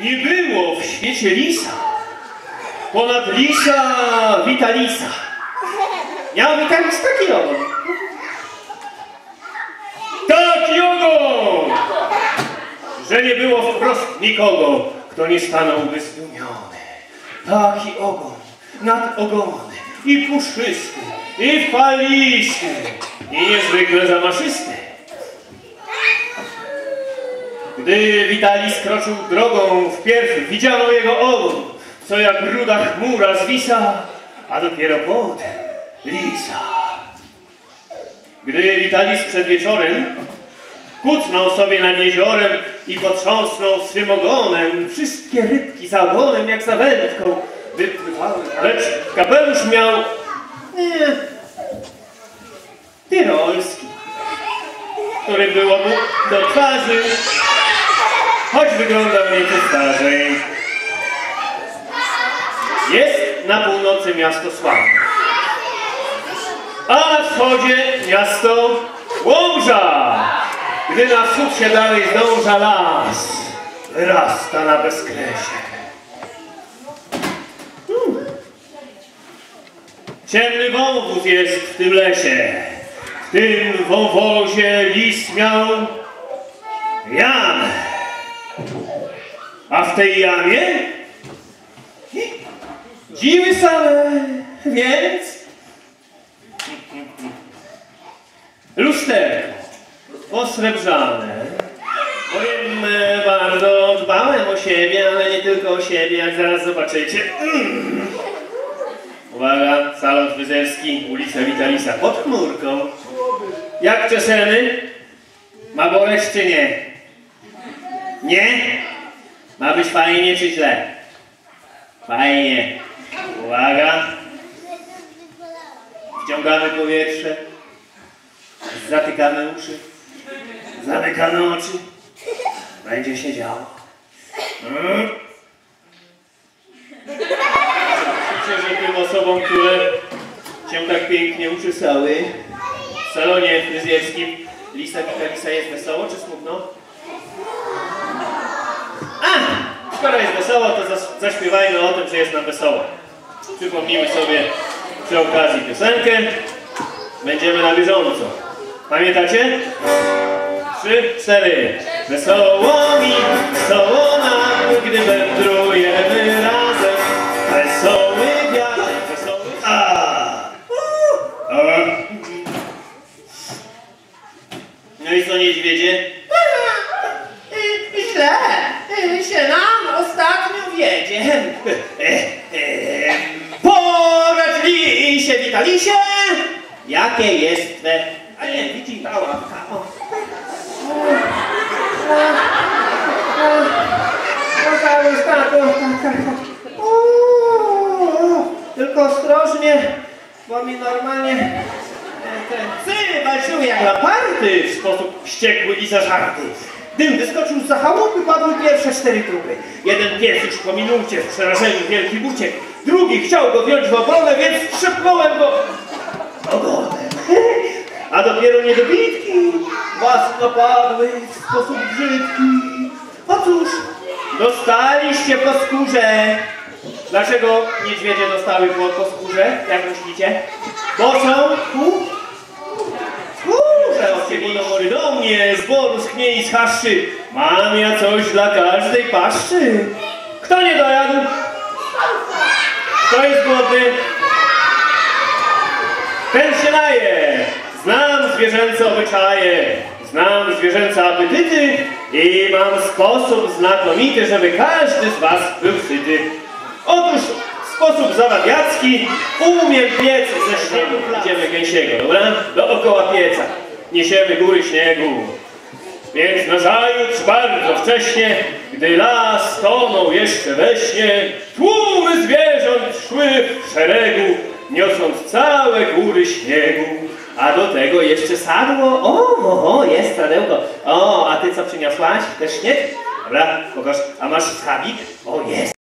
Nie było w świecie lisa. Ponad lisa wita lisa. Miał witalis taki ogon. Taki ogon! Że nie było wprost nikogo, kto nie stanąłby zdumiony. Taki ogon, nadogony, i puszysty, i falisty, i niezwykle zamaszysty. Gdy Witalis kroczył drogą wpierw, widziano jego ogon, co jak ruda chmura zwisa, a dopiero potem lisa. Gdy Witalis przed wieczorem kucnął sobie nad jeziorem i potrząsnął swym ogonem, wszystkie rybki za ogonem jak za wędką wypływały, lecz kapelusz miał nie, tyrolski, który było mu do twarzy, choć wyglądał nieco starzej. Jest na północy miasto Sławne, a na wschodzie miasto Łomża. Gdy na wschód się dalej zdąża las, wyrasta na bezkresie. Hmm. Ciemny wąwóz jest w tym lesie. W tym wąwozie lis miał jamę. A w tej jamie dziwy same, więc lusterko posrebrzane. Powiem, e, bardzo dbałem o siebie, ale nie tylko o siebie, jak zaraz zobaczycie. Mm. Uwaga, salon fryzerski, ulica Witalisa, pod chmurką. Jak czesemy? Ma boleć czy nie? Nie? Ma być fajnie czy źle? Fajnie. Uwaga. Wciągamy powietrze. Zatykamy uszy. Zamykamy oczy. Będzie się działo. Mm. Życzę, że tym osobom, które się tak pięknie uczesały w salonie fryzjerskim Lisa Witalisa jest wesoło czy smutno? A! Skoro jest wesoło, to zaśpiewajmy o tym, że jest nam wesoło. Przypomnijmy sobie przy okazji piosenkę. Będziemy na bieżąco. Pamiętacie? Trzy, cztery. Wesoło mi, wesoło nam, gdy wędrujemy wiedzie. Poradź lisie, witalisie! Jakie jest twe... A nie, widzi ta łapka. O. Tylko ostrożnie, bo mi normalnie e, ten Psy walczyły jak laparty w sposób wściekły i zażarty. Gdym wyskoczył za chałupy, padły pierwsze cztery trupy. Jeden pies już po minucie w przerażeniu wielkim uciekł. Drugi chciał go wziąć w obronę, więc trzepnąłem go ogonem. A dopiero niedobitki was napadły w sposób brzydki. A cóż, dostaliście po skórze. Dlaczego niedźwiedzie dostały po, po skórze, jak myślicie? Bo są ku knie i z chaszczy. Mam ja coś dla każdej paszczy. Kto nie dojadł? Kto jest głodny? Ten się naje. Znam zwierzęce obyczaje. Znam zwierzęce apetyty i mam sposób znakomity, żeby każdy z was był syty. Otóż w sposób zawadiacki umiem piec ze śniegu. Idziemy gęsiego, dobra? Dookoła pieca. Niesiemy góry śniegu. Więc nazajutrz bardzo wcześnie, gdy las tonął jeszcze we śnie, tłumy zwierząt szły w szeregu, niosąc całe góry śniegu. A do tego jeszcze sadło. O, o, o, jest sadełko. O, a ty co przyniosłaś? Też śnieg? Dobra, pokaż. A masz schabik? O, jest.